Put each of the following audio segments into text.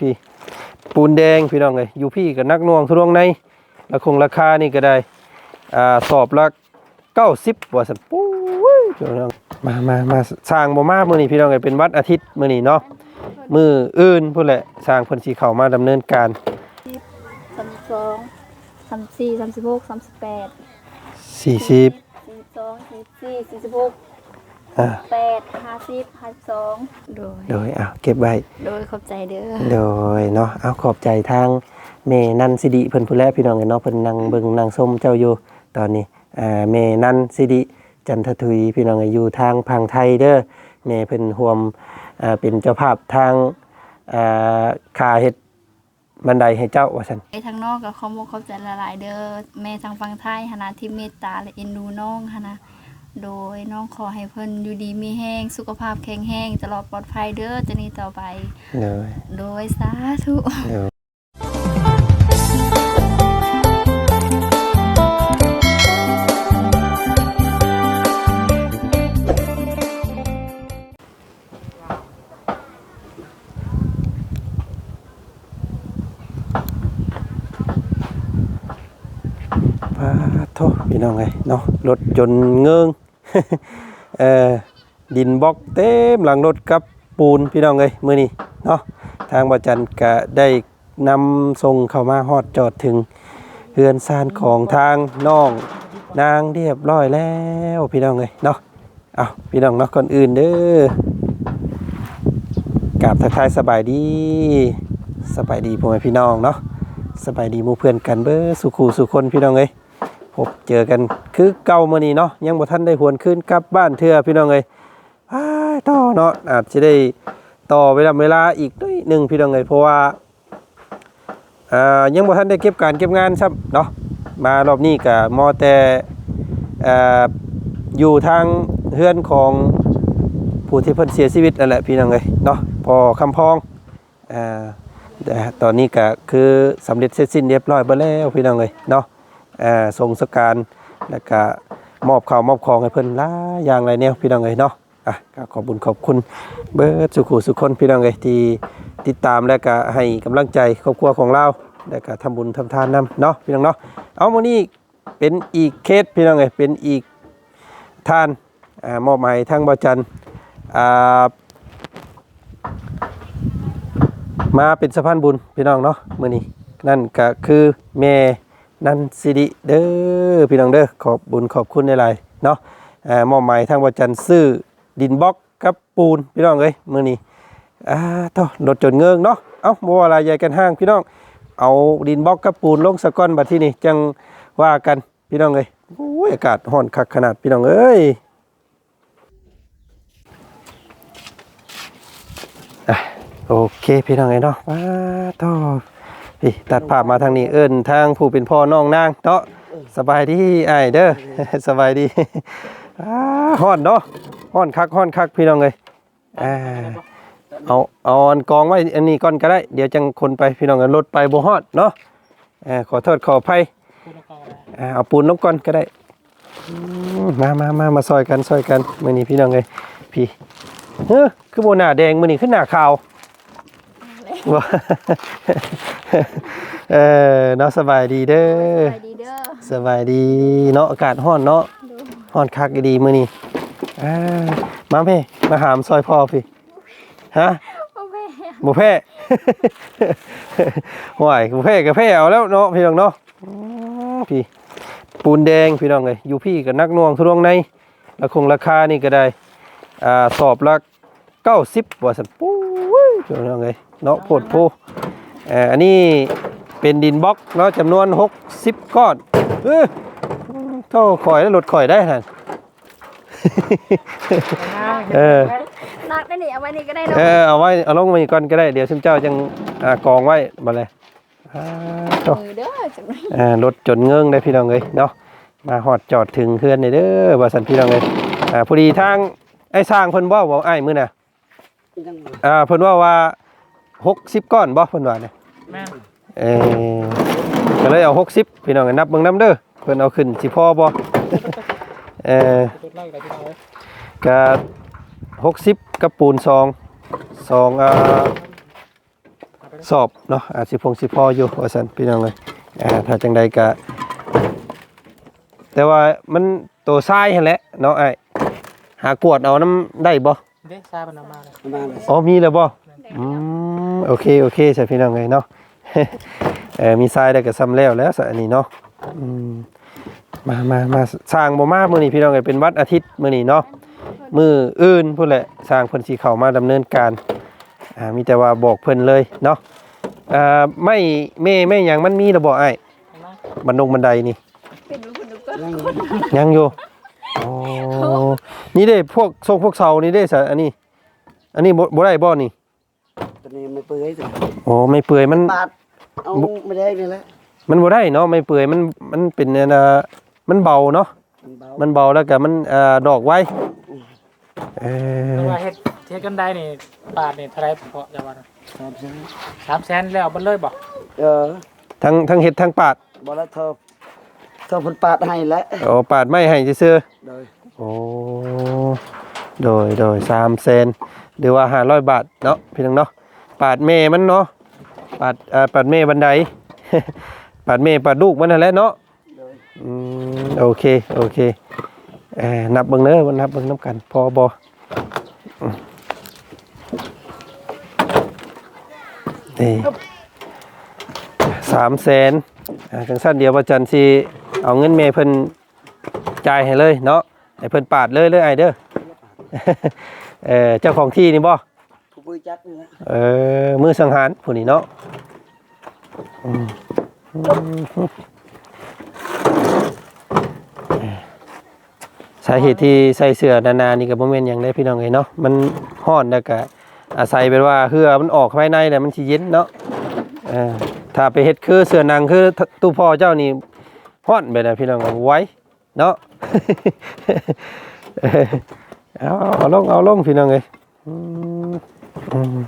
พี่ ปูนแดงพี่น้องเลยอยู่พี่กับนักหน่วงทุรวงในราคงราคานี่ก็ได้อ่าสอบละเก้าสิบว่าสันปู้ยพี่น้องมามามาสร้างบ่มามื้อนี้พี่น้องเลยเป็นวัดอาทิตย์มื้อนี้เนาะมื้ออื่นพุ่นแหละสร้างเพิ่นสิเข้ามาดำเนินการสามสิบสองสามสิบสี่สามสิบหกสามสิบแปด40สี่สิบสองสี่สิบสี่สี่สิบหก อ่า แปดห้าสิบห้าสิบสองโดย โดยอ้าวเก็บไว้ โดยขอบใจเด้อ โดยเนาะเอาขอบใจทางเมนันสิริเพิ่นผู้แลพี่น้องเนาะเพิ่นนั่งเบิ่งนั่งชมเจ้าอยู่ตอนนี้อ่าเมนันสิริจันททุยพี่น้องอยู่ทางพังไทยเด้อเมเพิ่นร่วมอ่าเป็นเจ้าภาพทางอ่าค่าเฮ็ดบันไดให้เจ้าว่าซั่นไอ้ทางนอกกับขอมกขอบใจละลายๆเด้อแม่ทางฝั่งไทยหนนะที่เมตตาและเอ็นดูน้องหนนะ โดยน้องขอให้เพิ่นอยู่ดีมีแห้งสุขภาพแข็งแรงตลอดปลอดภัยเด้อจะนี้ต่อไปโดยโดยสาธุโดย พี่น้องไงเนาะรถจนเงิงเอ่อดินบล็อกเต็มหลังรถกับปูนพี่น้องเอ้ยมือนี้เนาะทางบาจันก็ได้นำส่งเข้ามาฮอดจอดถึงเฮือนซานของทางน้องนางเรียบร้อยแล้วพี่น้องเอ้ยเนาะเอาพี่น้องเนาะก่อนอื่นเด้อกราบทักทายสบายดีสบายดีพ่อแม่พี่น้องเนาะสบายดีมู่เพื่อนกันเบ้อสุขูสุคนพี่น้องเอ้ย พบเจอกันคือเก่ามื้อนี้เนาะยังบ่ทันได้หวนคืนกลับบ้านเทื่อพี่น้องเอ้ยต่อเนาะอาจจะได้ต่อเวลาเวลาอีกหน่อยหนึงพี่น้องเอ้ยเพราะว่าอ่ายังบ่ทันได้เก็บการเก็บงานซ้ำเนาะมารอบนี้ก็มอแต่อ่ออยู่ทางเฮือนของผู้ที่เพิ่นเสียชีวิตนั่นแหละพี่น้องเอ้ยเนาะพอคำพองอ่าแต่ตอนนี้ก็คือสำเร็จเสร็จสิ้นเรียบร้อยเบ่แล้วพี่น้องเอ้ยเนาะ อ่าทรงสการแล้วก็มอบข่าวมอบของให้เพิ่นหลายอย่างไรเนี่ยพี่น้องเอ้ยเนาะอะก็ขอบคุญขอบคุณเบิดสุขุสุขคนพี่น้องเอ้ยที่ติดตามและก็ให้กำลังใจครอบครัวของเราแล้วก็ทำบุญทำทานนํเนาะพี่น้องเนาะเอามื้อนี้เป็นอีกเคสพี่น้องเอ้ยเป็นอีกทานอ่ามอบหมายทางบ่จันอ่า มาเป็นสะพานบุญพี่น้องเนาะมื้อนี้นั่นก็คือแม่ นันสิริเด้อพี่น้องเด้อขอบบุญขอบคุณในหลายเนาะอ่ามอบหมายทางวัจันซื้อดินบล็อกกับปูนพี่น้องเอ้ยมื้อนี้อ่าต่อรถจนเงิงเนาะเอ้าบ่ว่าอะไรใหญ่กันห้างพี่น้อง เอาดินบล็อกกับปูนลงสะก้อนบัดที่นี่จังว่ากันพี่น้องเอ้ยโอ้ยอากาศร้อนคักขนาดพี่น้องเอ้ยอะโอเคพี่น้องเอ้ยเนาะว้าต่อ พี่ตัดภาพมาทางนี้เอิ้นทางผู้เป็นพ่อน้องนางเนาะสบายดีไอเด้อสบายดีฮ้อนเนาะฮ้อนคักฮ้อนคักพี่น้องเอ้ยอ่าเอาเอาอันกองไว้อันนี้ก่อนก็ได้ เดี๋ยวจังคนไปพี่น้องกันรถไปบ่ฮอดเนาะอ่าขอโทษขออภัยเอาปูนลงก่อนก็ได้มามามามาซอยกันซอยกันมื้อนี้พี่น้องเอ้ยพี่เฮ้อคือโบหนาแดงมื้อนี้คือหน้าขาว ว่าเออเนาะสบายดีเด้อ ไปดีเด้อสบายดีเนาะอากาศร้อนเนาะร้อนคักอีดีมื้อนี้อ่ามาเพ่มาหามซอยพ่อพี่ฮะโอเคบ่แพ้ ห่วยบ่แพ้ก็แพ้เอาแล้วเนาะพี่น้องเนาะอืมพี่ ปูนแดงพี่น้องเอ้ยอยู่พี่กับนักหน่วงทุรวงในราคงราคานี่ก็ได้อ่าสอบละ90ว่าซั่นปู้ยพี่น้องเอ้ย เนาะโพดโพเอ่ออันนี้เป็นดินบล็อกเนาะจำนวน 60 ก้อนเออเท่าข่อยแล้วลดข่อยได้หั่นเออนักได้นี่เอาไว้นี่ก็ได้เอเนาะอเอาไว้เอาลงมาอีกก่อนก็ได้เดี๋ยวชิมเจ้าจังอ่ากองไว้มาเลยอ่าโถ่มือเด้อจังเลยอ่ารถจนเงิงได้พี่น้องเลยเนาะมาหอดจอดถึงเพื่อนนี่เด้อว่าสันพี่น้องเลยอ่าพอดีทางไอ้สร้างเพิ่นว่าบอกไอ้ายมื้อน่ะอ่าเพิ่นว่าว่า 60ก้อนบ่เพิ่นว่าเนี่ยเออก็เลยเอา60พี่น้องนับเบิ่งนํเด้อเพิ่นเอาขึ้นสิพอบ่ เออก็60กับปูนซองซองอ่า สอบเนาะอาจสิพงสิพออยู่ว่าซั่นพี่น้องเลยอ่าถ้าจังใดก็แต่ว่ามันโตทรายหั่นแหละเนาะไอ้หากวดเอาน้ำได้บ่ เด้ทราบมันเอามาเลยมาเลยอ๋อมีแล้วบ่อืมโอเคโอเคใช่พี่น้องเลยเนาะเออมีทรายได้ก็ซ้ำแล้วแล้วซะอันนี้เนาะอืมมามามาสร้างบ่มามื้อนี้พี่น้องเอ้ยเป็นวันอาทิตย์มื้อนี้เนาะมืออื่นพุ่นแหละสร้างเพิ่นสิเข้ามาดำเนินการอ่ามีแต่ว่าบอกเพิ่นเลยเนาะอ่าไม่แม่แม่หยังมันมีระบ่ไอ้ายบันดงบันไดนี่เป็นรู้คุณดูก็นั่งยังอยู่ อ๋อนี่เด้พวกทรงพวกเสานี่เด้ซะอันนี้ อันนี้บ่บ่ได้บ่นี่ตัวนี้ไม่เปื่อยสิโอ้ไม่เปื่อยมัน ปาดเอาไม่ได้นี่แหละมันบ่ได้เนาะไม่เปื่อยมันมันเป็นอันน่ะมันเบาเนาะมันเบามันเบาแล้วก็มันเอ่อดอกไว้เอแต่อว่าเฮ็ดเฮ็ดกันได้นี่บาทนี่เท่าไหรเพาะจะว่าน่ะครับใช่สามแสนแล้วมันเลยบ่เออทั้งทั้งเฮ็ดทั้งปาดบ่ละเธอเธอเพิ่นปาดให้แล้วโอ้ปาดไม้ให้ซื่อๆ โดยโอ้โดยโดยสามเซนหรือว่าห้าร้อยบาทเนาะพี่น้องเนาะปาดเมมันเนาะปาดอ่าปาดเมบันได ปาดเมปาดลูกมันนั่นแหละเนาะโดยอืมโอเคโอเคเอ่อนับเบิ่งเด้อวันนับเบิ่งน้ำกัน พอบอมนี่สามแสนอ่าจังสั้นเดียวประจันสิเอาเงินเมเพิ่น จ่ายให้เลยเนาะให้เพิ่นปาดเลยเลยไอเด้อเออเจ้าของที่นี่บ่ผู้ปุ้ยจัดนี่แหละเออมือสังหารผู้นี้เนาะอืมสาเหตุที่ใส่เสื้อนานๆนี่ก็บ่แม่นหยังได้พี่น้องเอ้ยเนาะมันร้อนแล้วก็อาศัยเป็นว่าเหือมันออกภายในแล้วมันสิเย็นเนาะเออถ้าไปเฮ็ดคือเสื้อหนังคือตู้พ่อเจ้านี่ร้อนไปนะพี่น้องไว้เนาะ เออเอาเอาลงเอาลงพี่น้องเอ้ยอืมอืม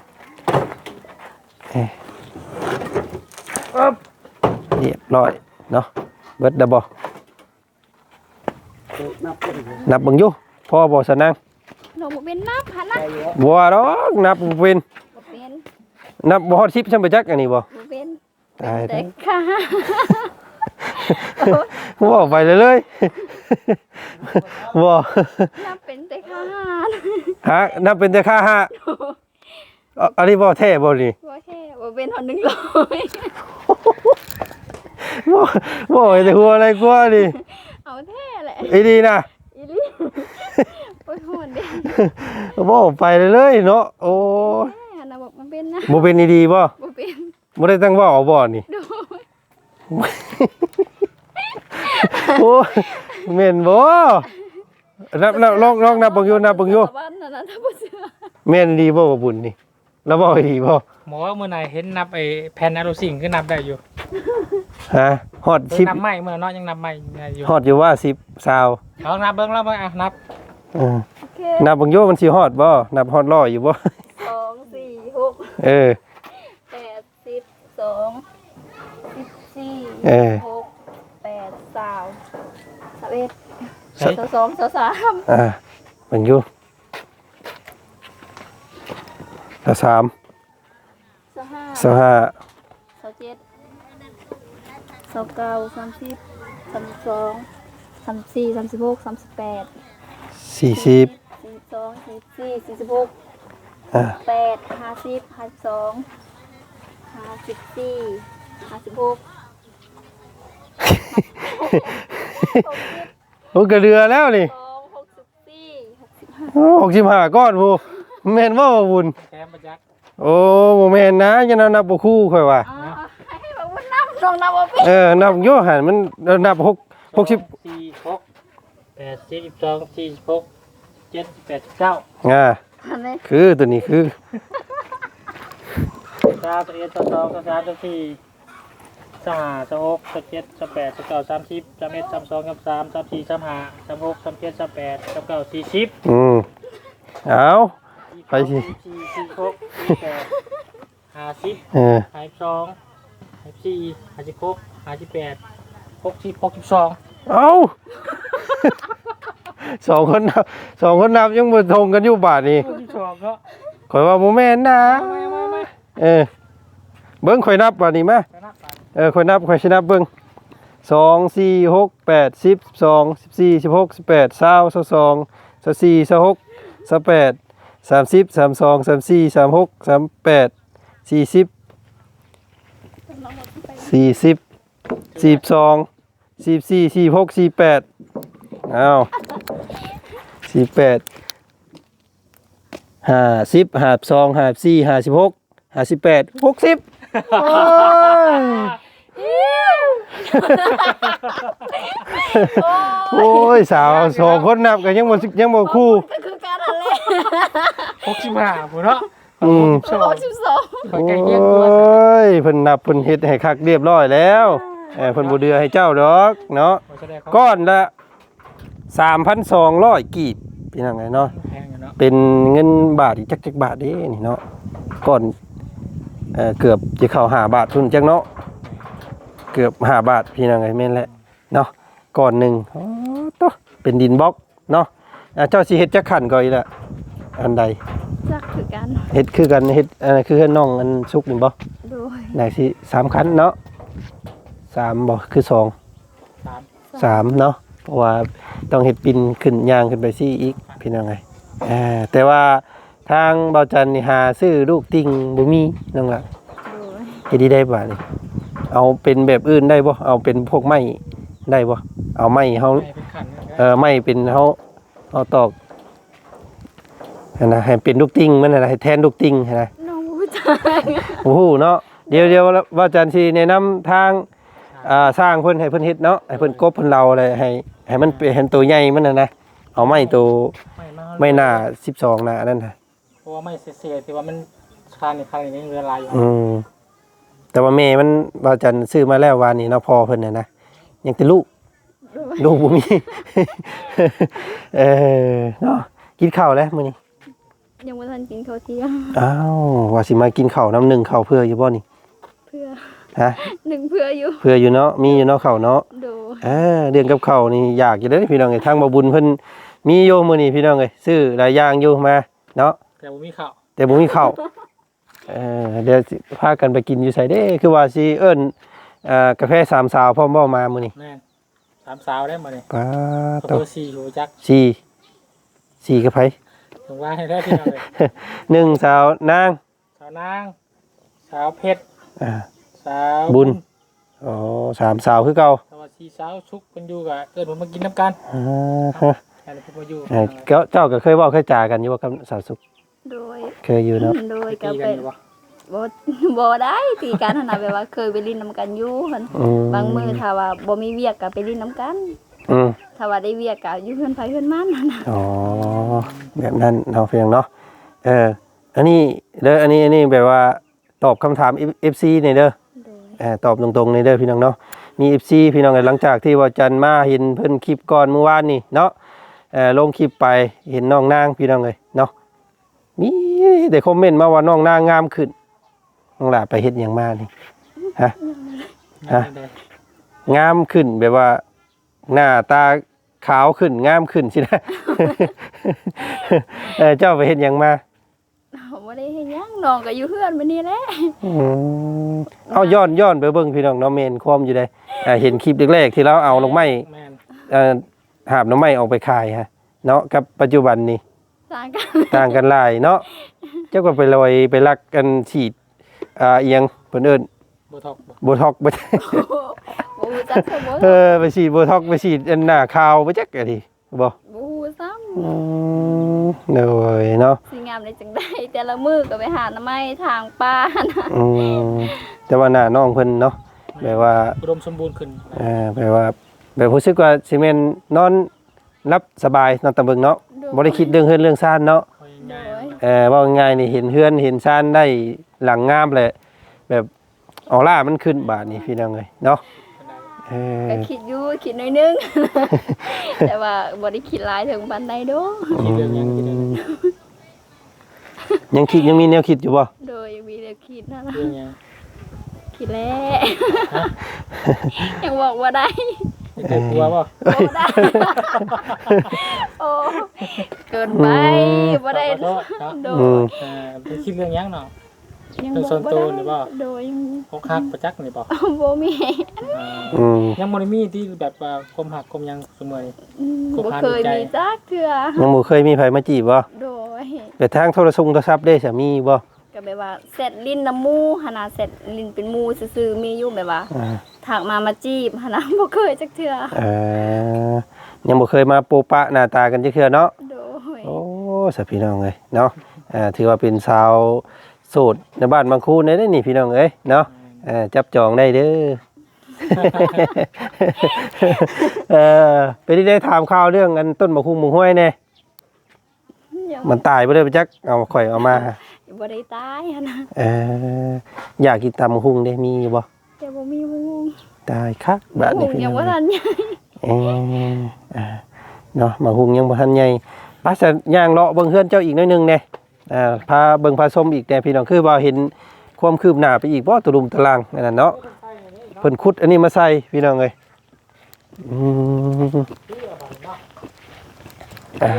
เอ๊ะอ๊บเรียบร้อยเนาะเบิดดับบอนับเป็นนับเบังอยู่พ่อบ่สนังหนูบ่เป็นนับหันนะไปแล้วบัวดอกนับบ่เป็นบ่เป็นนับบ่ฮอด10ซั่นบ่จักอันนี้บ่บ่เป็นตายแต่แล้วค่ะ บ่ไปเลยเลยบ่นับเป็นแต่ค่ะฮะนับเป็นแต่ค่าห้าอะอันนี้บ่แท้บ่นี่บ่แค่บ่เป็นหอนหนึ่งร้อยบ่บ่ไอ้แต่หัวอะไรกว่านี่เอาแท้แหละไอ้ดีนะอีหลีโอ้ยหอนเด้บ่ไปเลยเลยเนาะโอ้ยแม่นะบอกมันเป็นนะบ่เป็นอีดีบ่บ่เป็นบ่ได้ตั้งเว่าเอาบ่นี่ โดยโอ้ยเม่นบ่นับนับลองลองนับเบิ่งอยู่นับเบิ่งอยู่บ้านนั่นน่ะถ้าบ่เชื่อแม่นดีบ่ว่าบุญนี่แล้วบ่ดีบ่หมอว่ามื้อไหนเห็นนับไอ้แผ่นอะลูซิงคือนับได้อยู่ฮะฮอดเบิ่งชิปนับไม่มื้อเนาะยังนับไม่ได้อยู่ฮอดอยู่ว่า10ซาวเอานับเบิ่งแล้วเบิ่งอะนับเออโอเคนับเบิ่งอยู่มันสิฮอดบ่นับฮอดร้อยอยู่บ่สองสี่หกเออแปด สิบสองสิบสี่เออ หกแปดสามสิบเอ็ดเฮ้ยสิบสองสิบสามอ่าเบิ่งอยู่ละสามสิบห้าสิบห้าสิบเจ็ดสิบเก้าสามสิบสามสิบสองสามสิบสี่สามสิบหกสามสิบแปดสี่สิบสี่สิบสองสี่สิบสี่สี่สิบหก อ่าแปดห้าสิบห้าสิบสองห้าสิบสี่ห้าสิบหกหกสิบ โอ้กระเรือแล้วนี่สองหกสิบสี่หกสิบห้าหกสิบห้าก้อนผู้แมนว่าบุญแถมประจักษ์โอ้บ่แมนนะยันนับบ่คู่ค่อยว่าอ๋อให้บอกว่านับลองนับว่าเป็นเออนับโยหันมันนับหกหกสิบสี่หกแปดสิบสองสี่หกเจ็ดแปดเก้าอ่าอันนี้คือตัวนี้คือ สามสิบเอ็ดสองสิบสามสิบสี่ สามห้าสิบหกสิบเจ็ดสิบแปดสิบเก้าสามสิบสามเอ็ดสามสองสามสามสามสี่สามห้าสามหกสามเจ็ดสามแปดสามเก้าสี่สิบอืมเอา ไปสิสี่สี่หกสี่แปดห้าสิบเออห้าสิบสองห้าสิบสี่ห้าสิบหกห้าสิบแปดหกสิบหกสิบสองเอาสองคนนับสองคนนับยังบ่ทงกันอยู่บาทนี่หกสิบสองก็ข่อยว่าบ่แม่นนะ ไม่ไม่ไม่เออเบิ่งข่อยนับว่านี่มาจะนับไป เออข่อยนับข่อยสินับเบิ่งสองสี่หกแปดสิบสองสิบสี่สิบหกสิบแปดเศร้าเศร้าสองเศร้าสี่เศร้าหกเศร้าแปดสามสิบสามสองสามสี่สามหกสามแปดสี่สิบสี่สิบสี่สองสี่สี่สี่หกสี่แปดอ้าวสี่แปดห้าสิบห้าสองห้าสี่ห้าสิบหกห้าสิบแปดหกสิบ โอ้ยโอ้ยสาวสองคนนับกันยังบ่ยังบ่คู่ ก็คือการอะไรหกสิบห้าผมเนาะอืมสอหงกสิบสองคอยโอใกล้เคียงตัว้ยเพิ่นนับเพิ่นเฮ็ดให้คักเรียบร้อยแล้วเออเพิ่นบ่เดือให้เจ้าดอกเนาะผมแสดงเขาก้อนละ3,200กีบพี่น้องไงเนาะ แพงอยู่เนาะเป็นเงินบาทอีกจักจักบาทเด้นี่เนาะก้อนเอ่อเกือบจะเข้า5บาททุนจักเนาะ เกือบ5บาทพี่น้องไงแม่นแหละเนาะก้อนหนึงอ๋อตะเป็นดินบล็อกเนาะอะเจ้าสิเฮ็ดจักขันก่อนอีกละอันใดจักคือกันเฮ็ดคือกันเฮ็ดอันนั้นคือเฮ็ดน้องอันสุกนี่บ่โดยได้สิสามคันเนาะสามบ่คือสองสามสามเนาะเพราะว่าต้องเฮ็ดปินขึ้นย่างขึ้นไปซี่อีกพี่น้องไงอ่าแต่ว่าทางเบาจันนี่หาซื้อลูกติ่งบ่มีน้องละโดยเฮ็ดดีได้บ่าดนี่ เอาเป็นแบบอื่นได้บ่เอาเป็นพวกไม้ได้บ่เอาไม้เฮาให้เป็นขันนะเออไม้เป็นเฮาเอาตอกอันนะให้เป็นลูกติ่งมันน่ะนะให้แทนลูกติ่งนะ น้องผู้ชายโอ้โหเนาะเดี๋ยวเดี๋ยวว่าอาจารย์สิแนะนำทางอ่าสร้างเพิ่นให้เพิ่นเฮ็ดเนาะให้เพิ่นกบเพิ่นเราอะไรให้ให้มันเป็นเห็นตัวใหญ่มันน่ะนะเอาไม้ตัวไม่มาไม้หน้า12หน้านั่นน่ะเพราะว่าไม่เสียๆที่ว่ามันคานในคานนี้เวลาอยู่อืม แต่ว่าแม่มันว่าอาจารย์ซื้อมาแล้ววานนี้เนาะพอเพิ่นน่ะนะยังแต่ลูกลูกบ่มีเออเนาะกินข้าวแล้วมื้อนี้ยังไม่ทันกินข้าวเที่ยงอ้าวว่าสิมากินข้าวน้ำหนึ่งข้าวเพื่ออยู่บ่นี่เพื่อฮะหนึ่งเพื่ออยู่เพื่ออยู่เนาะมีอยู่เนาะข้าวเนาะโดยเออเดือนกับเขาวนี่อยากอยู่เด้อพี่น้องเอ้ยทางบ่บุญเพิ่นมีโยมื้อนี้พี่น้องเอ้ยซื้อหลายอย่างอยู่มาเนาะแต่ผมมีข้าวแต่บ่มีข้าว เออเดี๋ยวสิพากันไปกินอยู่ไสเด้ คือว่าสิเอิ้นเอ่อกาแฟสามสาวพร้อมบ่มามื้อนี้แม่นสามสาวได้มาเนี่ยป้าตัตวสี่หูจักสี่สี่กับไผ ถึงว่าให้ได้พี่น้องเลย หนึ่งสาวนางสาวนาง สาวเพชร อ่า สาวบุญ อ๋อสามสาวคือเก่าสวัสดีสาวชุกเป็นอยู่กับเอิญผมมากินน้ำกันอ่าฮะแค่เราพูดมาอยู่เอ่อเจ้าเจ้าก็เคยเว้าเคยจากันอยู่ว่ากับสาวสุข โดยเคยอยู่เนาะโดยตีก็กัเป็นนอยู่ปะบ่บ่ได้ตีกันขนาดแบบว่าเคยไปเลินน้ำกันอยู่หั่นอืมบางมื้อถ้าว่าบ่มีเวียกก็ไปเลินน้ำกัน อืมถ้าว่าได้เวียกก็อยู่เพื่อนไผเพื่อนมันนั่นน่ะอ๋อแบบนั้นเนาะเพียงเนาะเออ อันนี้เด้ออันนี้อันนี้แบบว่าตอบคำถาม FC นี่เด้อ โดยเออตอบตรงๆนี่เด้อพี่น้องเนาะมี FC พี่น้องเอ้ยหลังจากที่ว่าจันมาเห็นเพิ่นคลิปก่อนเมื่อวานนี่เนาะเออลงคลิปไปเห็นน้องนางพี่น้องเอ้ยเนาะมี ได้คอมเมนต์มาว่าน้องนางงามขึ้นน้องหล่าไปเฮ็ดหยังมานี่ฮะฮะงามขึ้นแบบว่า หน้าตาขาวขึ้นงามขึ้นสินะ เออเจ้าไปเห็นยังมาบ่ได้เฮ็ดหยังน้องก็อยู่เพื่อนมื้อนี้แหละอืมเอาย้อนย้อนไปเบิ่งพี่น้องเนาะเมนความอยู่ได้อ่าเห็นคลิปแรกๆที่เราเอาลงไม้แม่นเอ่อหาบหน้ำไม้ออกไปขายฮะ เนาะกับปัจจุบันนี่ต่างกัน ต่างกันหลายเนาะ เจ้าก็ไปลอยไปลักกันฉีดอ่าเอียงเพิ่นเอิ้นโบท็อกบ่โบท็อกไปบ่ฮู้จักซะบ่เออไปฉีดโบท็อกไปฉีดอันหน้าขาวไปจักอะดิบ่บ่ฮู้ซ้ำอืมเด้อเนาะสิงามได้จังได๋แต่ละมื้อก็ไปหาหน่อไม้ทางป่าน่ะอืมแต่ว่าหน้าน้องเพิ่นเนาะแบบว่าอุดมสมบูรณ์ขึ้นเอ่าแบบว่าแบบรู้สึกว่าสิแม่นนอนรับสบายนอนตะเบิงเนาะบ่ได้คิดเรื่องเฮือนเรื่องซ่านเนาะคอยง่าย เอ่อว่าง่ายๆนี่เห็นเฮือนเห็นซ่านได้หลังงามแหละแบบออร่ามันขึ้นบาดนี้พี่น้องเอ้ยเนาะเออก็คิดอยู่คิดหน่อยนึง แต่ว่าบ่ได้คิดหลายถึงปานใดโดคิดเรื่องยังคิดเรื่อง ยังยังคิดยังมีแนวคิดอยู่บ่โดยมีแต่คิดนั่นล่ะเรื่องยังคิดแล้วยังบอกว่าได้ นี่เกิดกลัวป่ะบ่ได้โอ้เกินไปบ่ได้ขอโทษเนาะโดอืยม เออไปคิดเรื่องยังเนาะ ยังเรื่องส่วนตัวนี่บ่โดยยังพกฮักประจักษ์นี่บ่บ่มีอ่าอืมยังบ่ได้มีที่แบบว่าคมหักคมหยังเสมอนี่อืมคบบ่หาเคยดูใจ มีจักเทื่อยังบ่เคยมีไผมาจีบบ่โดยแต่ทางโทรศัพท์โทรศัพท์ได้สามีบ่ ก็แบบว่าเสร็จลิ้นน้ำมูหนนาเสร็จลิ้นเป็นมูซื่อๆมีอยู่แบบว่าอ่าถักมามาจีบหนนาบ่เคยจักเทื่อเออยังบ่เคยมาโปะปะหน้าตากันจักเทื่อเนาะ โดย โอ้สับพี่น้องเอ้ยเนาะอ่าถือว่าเป็นสาวโสดในบ้านบางคูได้เด้อนี่พี่น้องเอ้ยเนาะเออจับจองได้เด้อ เออไปที่ได้ถามข่าวเรื่องอันต้นมะคุงมะห้วยแน่ยัง มันตายบ่ได้ไปจักเอาข่อยเอามา บ่ได้ตายหันนะเอออยากกินตำมะคุงได้มีอยู่บ่แต่บ่มีมูตายคักบาดนี้หูพี่ยัน้งองบ่เอ้ยทันใหญ่เอออ่าเนาะมาหุงยังบ่ทันใหญ่ป้าจะย่างเลาะเบิ่งเฮือนเจ้าอีกหน้อยหนึงแน่อ่าพาเบิ่งพาชมอีกแน่พี่น้องคือว่าเห็นความคืบหน้าไปอีกบ่ตะลุมตะลางนั่นน่ะเนาะเพิ่นขุดอันนี้มาใส่พี่น้องเอ้ยอืมอ่า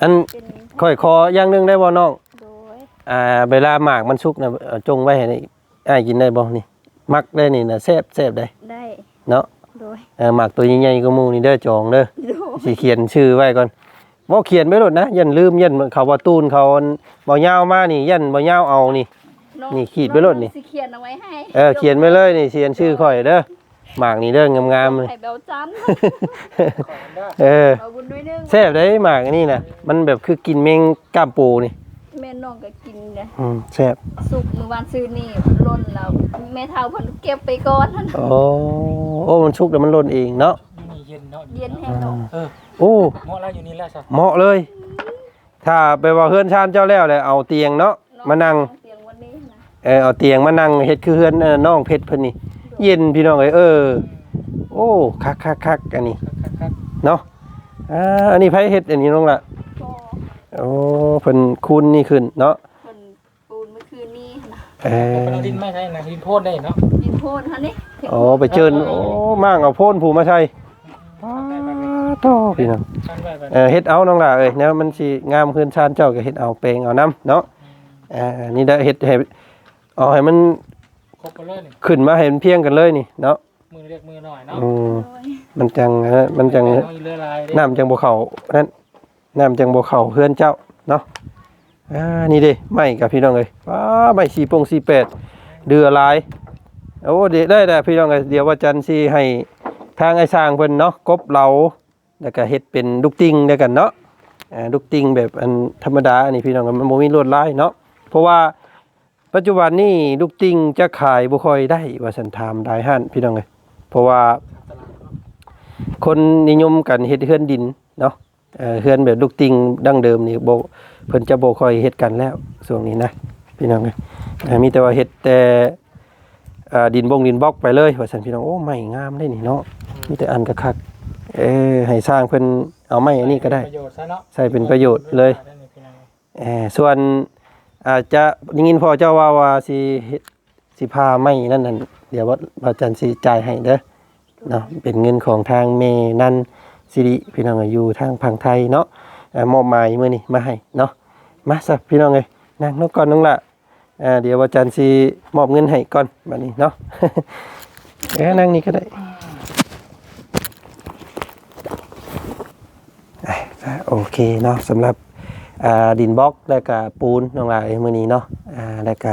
อัน เป็นค่อยขออย่างหนึงได้บ่น้องโดย อ่าเวลาหมากมันสุกน่ะเอาจงไว้ให้อ้ายกินได้บ่นี่มักได้นี่น่ะแซ่บแซ่บได้ได้เนาะโดยเออหมากตัวใหญ่ๆก็หมู่นี่เด้อจองเด้อโดยสิเขียนชื่อไว้ก่อนบ่เขียนไว้โลดนะยันลืมยันเขาว่าตูนเขาบ่ยาวมานี่ยันบ่ยาวเอานี่ องนี่ขีดไว้โลดนี่สิเขียนเอาไว้ให้เออเขียนไว้เลยนี่เขียนชื่อข่อยเด้อหมากนี่เด้องามๆเลย ไข่เบลจันทร์เออ เอาบุญด้วยนึงแซ่บได้หมากอันนี่นะมันแบบคือกินแมงกล้ามปูนี่ แม่น้องก็กินเลยอืมแซ่บสุกมื้อวานซื้อนี่ล่นแล้วแม่เฒ่าเพิ่นเก็บไปก่อนหั่นโอ้โอ้มันชุกแล้วมันหล่นเองเนาะอยู่นี่เย็นเนาะเย็นแห้งเนาะเออโอ้เหมาะแล้วอยู่นี่แล้วซะเหมาะเลย ถ้าไปว่าเฮือนชานเจ้าแล้วเลยเอาเตียงเนาะมานั่งเตียงวันนี้นะเออเอาเตียงมานั่งเฮ็ดคือเฮือนเอ่อน้องเพชรเพิ่นนี่เย็นพี่น้องเอ้ยเออ โอ้คักคักคักอันนี้คักเนาะอ่าอันนี้ไผเฮ็ดอันนี้น้องละก็ โอ้เพิ่นคูณนี่ขึ้นเนาะเพิ่นปูนเมื่อคืนนี้นะเอๆอเป็นเอาดินไม่ใช่นะดินโพดได้เนาะดินโพนหั่นนี่โอ้ไปเจิญโอ้มางเอาโพนผูมาใส่ป้าโตพี่น้องตั้งไว้ก่อนเออเฮ็ดเอาน้องล่ะเอ้ยแนวมันสิงามขึ้นชานเจ้าก็เฮ็ดเอาแปลงเอานํเนาะอ่านี่ได้เฮ็ดให้เอาให้มันครบไปเลยนี่ขึ้นมาให้มันเพียงกันเลยนี่เนาะมือเรียกมือหน่อยเนาะอืมโอ้ยมันจังฮะมันจังเอาอีเรือลายเด้น้ำจังบ่เข้านั่น น้ำจังบ่เข้าเฮือนเจ้าเนาะอ่านี่เด้ไม้กับพี่น้องเอ้ยว้าไม้4ปง48เดือลายโอ้เด้ได้ได้พี่น้องเอ้ยเดี๋ยวว่าจันทร์สิให้ทางไอ้สร้างเพิ่นเนาะกบเหลาแล้วก็เฮ็ดเป็นลูกติงด้วยกันเนาะอ่าลูกติงแบบอันธรรมดาอันนี้พี่น้องมันบ่มีลวดลายเนาะเพราะว่าปัจจุบันนี้ลูกติงจะขายบ่ค่อยได้ว่าสันถามได้ห้านพี่น้องเอ้ยเพราะว่าคนนิยมกันเฮ็ดเฮือนดินเนาะ เอ่อเฮือนแบบลูกติงดั้งเดิมนี่บ่เพิ่นจะบ่ค่อยเฮ็ดกันแล้วช่วงนี้นะพี่น้องเอ้ยเอ่อมีแต่ว่าเฮ็ดแต่เอ่อดินบงดินบล็อกไปเลยว่าซั่นพี่น้องโอ้ไม่งามได้นี่เนาะมีแต่อันคักๆเออให้สร้างเพิ่นเอาไม้อันนี้ก็ได้ประโยชน์ซะเนาะใช่เป็นประโยชน์เลยเออส่วนอาจจะได้ยินพ่อเจ้าว่าว่าสิเฮ็ดสิพาไม้นั่นนั่นเดี๋ยวว่าพระอาจารย์สิจ่ายให้เด้อเนาะเป็นเงินของทางเมนัน สิริพี่น้องอยู่ทางพังไทยเนาะมอบหมายมื้อนี้มาให้เนาะมาซะพี่น้องเอ้ยนั่งลงก่อนน้องละเดี๋ยวอาจารย์สิมอบเงินให้ก่อนบัดนี้เนาะเอ้นั่งนี่ก็ได้โอเคเนาะสำหรับดินบล็อกแล้วก็ปูนน้องลายมื้อนี้เนาะแล้วก็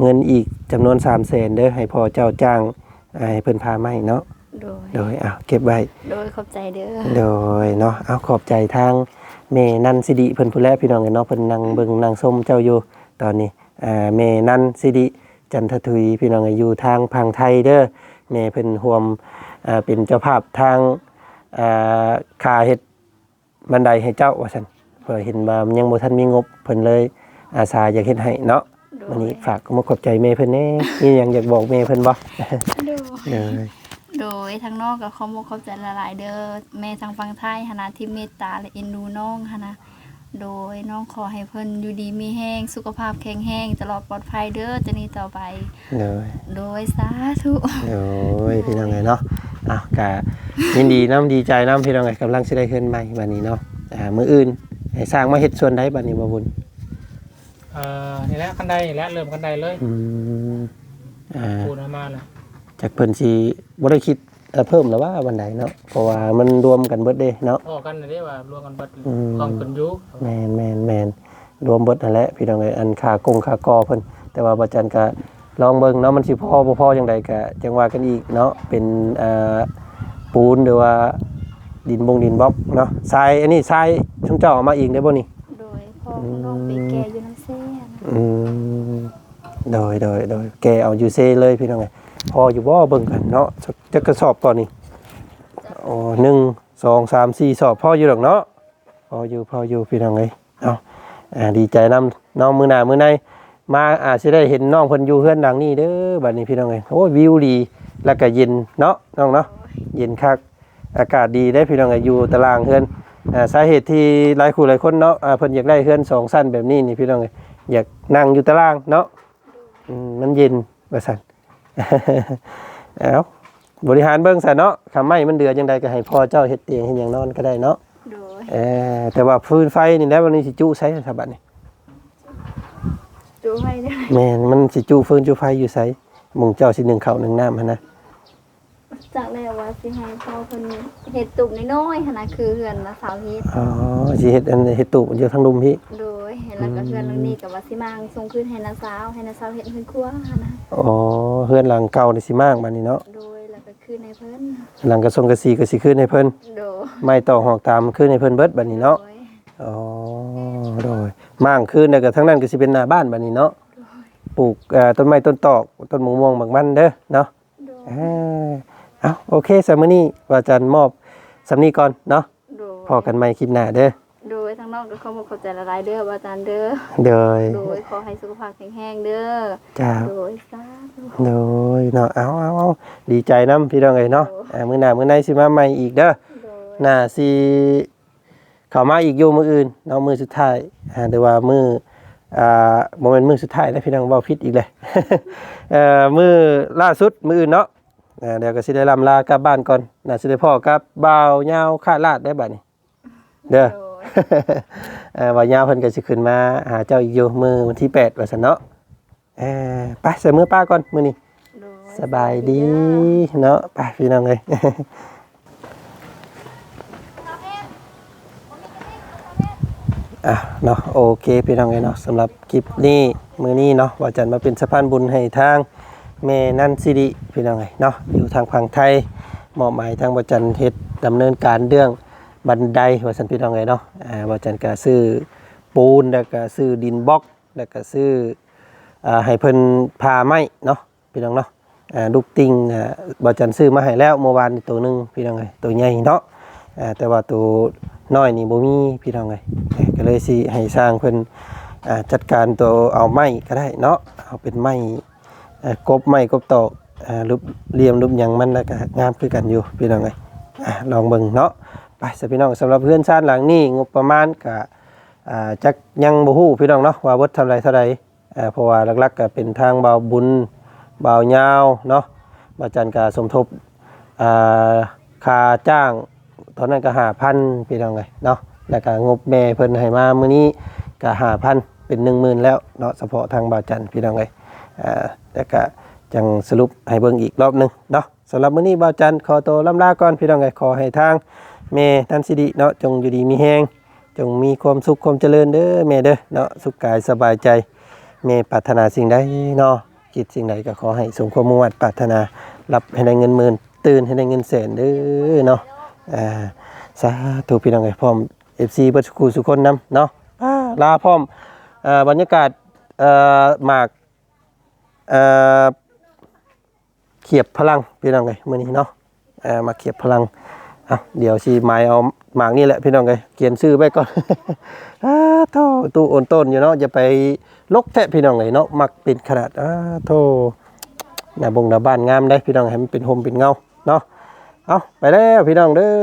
เงินอีกจำนวน3 0 0 0 0นเด้อให้พอเจ้าจ้างให้เพิ่นพามาให้เนาะ โดย โดยอ้าวเก็บไว้ โดยขอบใจเด้อ โดยเนาะเอาขอบใจทางแม่นันสิริเพิ่นผู้แลพี่น้องเนาะเพิ่นนั่งเบิ่งนั่งชมเจ้าอยู่ตอนนี้อ่าแม่นันสิริจันททุยพี่น้องอยู่ทางพังไทยเด้อแม่เพิ่นร่วมอ่าเป็นเจ้าภาพทางอ่าค่าเฮ็ดบันไดให้เจ้าว่าซั่นเพื่อเห็นว่ามันยังบ่ทันมีงบเพิ่นเลยอาสาอยากเฮ็ดให้เนาะโดยวันนี้ฝากก็มาขอบใจแม่เพิ่นแน่มีหยังอยากบอกแม่เพิ่นบ่โดยเด้อ โดยทางนอกก็ขอบอกขอบใจละลายๆเด้อแม่ทางฝั่งไทยหนนาที่เมตตาและเอ็นดูน้องหนนะโดยน้องขอให้เพิ่นอยู่ดีมีแห้งสุขภาพแข็งแรงตลอดปลอดภัยเด้อจะนี้ต่อไปเด้อโดยสาธุโอ้ยพี่น้องไงเนาะอ้าวกะยินดีน้ำดีใจน้ำพี่น้องไงกำลังสิได้ขึ้นใหม่บัดนี้เนาะอ่ามื้ออื่นให้สร้างมาเฮ็ดส่วนใดบัดนี้บ่บุญออ่านี่แหละคันใดนี่แหละเริ่มคันใดเลยอืมอ่า ปูนเอามาเลย จากเพิ่นสิบ่ได้คิดเอ่อเพิ่มแล้วว่าวันใดเนาะเพราะว่ามันรวมกันเบิดเด้เนาะ พอกันเลยได้ว่ารวมกันเบัดอืมกองขึ้นอยู่แมนแมนแมนรวมเบิดนั่นแหละพี่น้องเอ้ยอันค่ากงค่ากอเพิ่นแต่ว่าบ่จันก็ลองเบิ่งเนาะมันสิพอบ่พอจังไดก็จังว่ากันอีกเนาะเป็นเอ่อปูนหรือว่าดินบงดินบล็อกเนาะทรายอันนี้ทรายชุมเจ้าเอามาอีกได้บ่นี่ โดยพ่อของน้องไปแก่อยู่น้ำเส้นอืมโดยโดยโดยแกเอาอยู่เซเลยพี่น้องเอ้ย พออยู่บ่เบิ่งกันเนาะจักระสอบตอนนี้อ๋อหนึ่งสองสามสี่สอบพออยู่ดอกเนาะพออยู่พออยู่พี่น้องเอ้ยเอาอ่าดีใจนำน้องมือหน้ามือในมาอาจสิได้เห็นน้องเพิ่นอยู่เฮือนหลังนี้เด้อบัดนี้พี่น้องเอ้ยโอ้วิวดีแล้วก็เย็นเนาะน้องเนาะเย็นคักอากาศดีได้พี่น้องเอ้ยอยู่ตารางเฮือนอ่าสาเหตุที่หลายคู่หลายคนเนาะอ่าเพิ่นอยากได้เฮือนสองสั้นแบบนี้นี่พี่น้องเอ้ยอยากนั่งอยู่ตารางเนาะมันเย็นว่าสัน เอาบริหารเบิ้งซะเนาะคำไม่มันเดือจังใดก็ให้พ่อเจ้าเฮ็ดเตียงเฮ็ดหยังนอนก็ได้เนาะโดยเออแต่ว่าฟืนไฟนี่แหล้ววันนี้สิจุใช้สบัดนี่ดูให้ได้แม่นมันสิจุฟืนจุไฟอยู่ไสหมุงเจ้าสิหนึ่งข้าวหนึ่งน้ำหั่นนะจากแรกว่าสิให้พ่อเพิ่นเฮ็ดตุ่มน้อยๆหั่นน่ะคือเฮือนละสาวเฮ็ดอ๋อสิเฮ็ดอันเฮ็ดตู้อยู่ทางลุมพี่โดยเห็น แล้วก็เฮือนหลังนี้ก็ว่าสิมางส่งคืนให้น้าสาวให้น้าสาวเฮ็ดเฮือนครัวหั่นน่ะอ๋อเฮือนหลังเก่านี่สิมากบัดนี้เนาะ โดยแล้วก็คืนให้เพิ่นหลังกระทรวงกสีก็สิขึ้นให้เพิ่นโดยไม่ต่อหอกตามขึ้นให้เพิ่นเบิดบัดนี้เนาะโดยอ๋อโดยมั่างคืนแล้วก็ทั้งนั้นก็สิเป็นหน้าบ้านบัดนี้เนาะ ปลูกเอ่อต้นไม้ต้นตอกต้นมะม่วงบางมันเด้อเนาะโดยอ่าเอาโอเคสำมื้อนี้ว่าจันมอบสำนี้ก่อนเนาะโดยพอกันใหม่คลิปหน้าเด้อ โดยทางน้องก็ขอบอกขอบใจละลายเด้อว่าอาจารย์เด้อ โดย โดยขอให้สุขภาพแข็งแรงเด้อ จ้าโดยสาธุโดยเนาะ เอาเอาเอาดีใจนํพี่น้องเอ้ยเนาะโอ้อ่ามื้อหน้ามื้อในสิมาใหม่อีกเด้อโดยน่าสิเข้ามาอีกอยู่มื้ออื่นเนาะมื้อสุดท้ายอ่าแต่ว่ามื้ออ่าบ่แม่นมื้อสุดท้ายนะพี่น้องเว้าผิดอีกเลยเอ่อมื้อล่าสุดมื้ออื่นเนาะอ่าเดี๋ยวก็สิได้ลำลากลับบ้านก่อนน่าสิได้พ่อกับบ่าวยาวคาดลาดได้บัดนี้ เด้อโดยเอ่อ บ่าวยาวเพิ่นก็สิขึ้นมาหาเจ้าอีกอยู่มื้อวันที่8ว่าซั่นเนาะเอ่อไปใส่มือป้าก่อนมื้อนี้โดยสบายดีเนาะไปพี่น้องเลยอะเนาะโอเคพี่น้องเลยเนาะสำหรับคลิปนี้มือนี้เนาะว่าจันมาเป็นสะพานบุญให้ทางแม่นันสิริพี่น้องเลยเนาะอยู่ทางฝั่งไทยมอบหมายทางว่าจันเฮ็ดดำเนินการเรื่อง บันไดว่าสันพี่น้องเลยเนาะอ่าว่าจันก็ซื้อปูนแล้วก็ซื้อดินบล็อกแล้วก็ซื้ออ่าให้เพิ่นพาไม้เนาะพี่น้องเนาะอ่าลูกติงอ่าบ่จันซื้อมาให้แล้วเมื่อวานนี่ตัวหนึงพี่น้องเอ้ยตัวใหญ่เนาะอ่าแต่ว่าตัวน้อยนี่บ่มีพี่น้องเอ้ยเอ้ยก็เลยสิให้สร้างเพิ่นอ่าจัดการตัวเอาไม้ก็ได้เนาะเอาเป็นไม้เอ่อกบไม้กบตอกอ่ารูปเหลี่ยมรูปหยังมันแล้วก็งามคือกันอยู่พี่น้องเอ้ยอ่าลองเบิ่งเนาะ ไปสพี่น้องสำหรับเพื่อนชาติหลังนี้งบประมาณก็จักยังบ่ฮู้พี่น้องเนาะว่าเบิดเท่าไรเท่าไรเพราะว่าหลักๆก็เป็นทางเบาบุญเบายาวเนาะบาจันกาสมทบค่าจ้างตอนนั้นก็หาพันพี่น้องเลยเนาะแล้วก็งบแม่เพิ่นให้มามื้อนี้ก็หาพันเป็นหนึ่งหมื่นแล้วเนาะเฉพาะทางบาจันพี่น้องเลยอ่าแล้วก็จังสรุปให้เบิ่งอีกรอบหนึงเนาะสำหรับมื้อนี้บาจันขอตัวลำลาก่อนพี่น้องเลยขอให้ทาง แม่ท่านสิริเนาะจงอยู่ดีมีแฮงจงมีความสุขความเจริญเด้อแม่เด้อเนาะสุขกายสบายใจเม่ปรารถนาสิ่งใดเนาะคิดสิ่งใดก็ขอให้สมความมุ่งมั่นปรารถนารับให้ได้เงินหมื่นตื่นให้ได้เงินแสนเด้อเนาะอ่าสาธุพี่น้องไอ้พร้อม FC เบิดสุขุสุคนนํเนาะลาพร้อมอ่อบรรยากาศอ่อหมากเอ่อเขียบพลังพี่น้องไอ้มื้อนี้เนาะอ่อมาเขียบพลัง อะเดี๋ยวสีไม้เอาหมากนี่แหละพี่น้องไงเขียนชื่อไว้ก่อนอ้าโทตู้โอนต้นอยู่เนาะอย่าไปลกแทะพี่น้องไงเนาะมักเป็นขนาดอ้าโทหน้าบงหน้าบ้านงามได้พี่น้องให้มันเป็นโฮมเป็นเงาเนาะเอาไปแล้วพี่น้องเด้อ